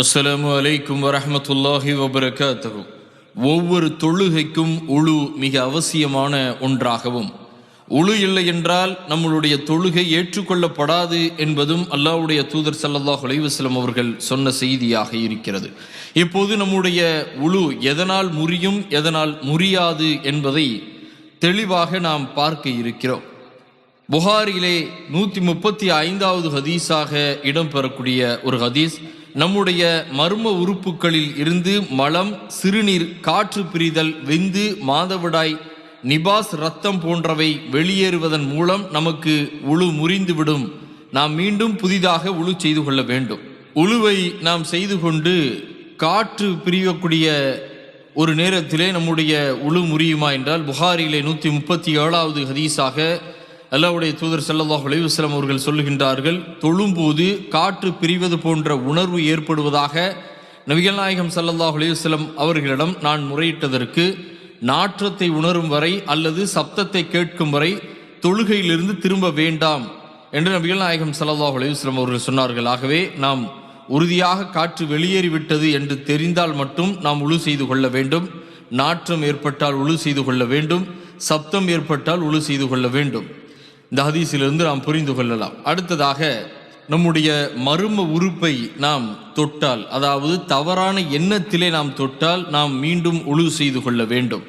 அஸ்ஸலாமு அலைக்கும் வரமத்துல்லாஹி வபரகாத்தகும் ஒவ்வொரு தொழுகைக்கும் உழு மிக அவசியமான ஒன்றாகவும் உழு இல்லை என்றால் நம்மளுடைய தொழுகை ஏற்றுக்கொள்ளப்படாது என்பதும் அல்லாவுடைய தூதர் ஸல்லல்லாஹு அலைஹி அவர்கள் சொன்ன செய்தியாக இருக்கிறது. இப்போது நம்முடைய உழு எதனால் முறியும் எதனால் முறியாது என்பதை தெளிவாக நாம் பார்க்க இருக்கிறோம். புகாரிலே நூற்றி முப்பத்தி ஐந்தாவது ஹதீஸாக இடம்பெறக்கூடிய ஒரு ஹதீஸ் நம்முடைய மர்ம உறுப்புகளில் இருந்து மலம் சிறுநீர் காற்று பிரிதல் விந்து மாதவிடாய் நிபாஸ் ரத்தம் போன்றவை வெளியேறுவதன் மூலம் நமக்கு உழு முறிந்துவிடும். நாம் மீண்டும் புதிதாக உழு செய்து கொள்ள வேண்டும். உழுவை நாம் செய்து கொண்டு காற்று பிரியக்கூடிய ஒரு நேரத்திலே நம்முடைய உழு முறியுமா என்றால் புகாரிலே நூற்றி முப்பத்தி ஏழாவது ஹதீஸாக அல்லாவுடைய தூதர் ஸல்லல்லாஹு அலைஹி அவர்கள் சொல்லுகின்றார்கள் தொழும்போது காற்று பிரிவது போன்ற உணர்வு ஏற்படுவதாக நபிகள் நாயகம் ஸல்லல்லாஹு அலைஹி அவர்களிடம் நான் முறையிட்டதற்கு நாற்றத்தை உணரும் வரை அல்லது சப்தத்தை கேட்கும் வரை தொழுகையிலிருந்து திரும்ப வேண்டாம் என்று நபிகள் நாயகம் ஸல்லல்லாஹு அலைஹி அவர்கள் சொன்னார்கள். ஆகவே நாம் உறுதியாக காற்று வெளியேறிவிட்டது என்று தெரிந்தால் மட்டும் நாம் உழு செய்து கொள்ள வேண்டும். நாற்றம் ஏற்பட்டால் உழு செய்து கொள்ள வேண்டும். சப்தம் ஏற்பட்டால் உழு செய்து கொள்ள வேண்டும். இந்த ஹதீஸிலிருந்து நாம் புரிந்து கொள்ளலாம். அடுத்ததாக நம்முடைய மர்ம உறுப்பை நாம் தொட்டால் அதாவது தவறான எண்ணத்திலே நாம் தொட்டால் நாம் மீண்டும் உழு செய்து கொள்ள வேண்டும்.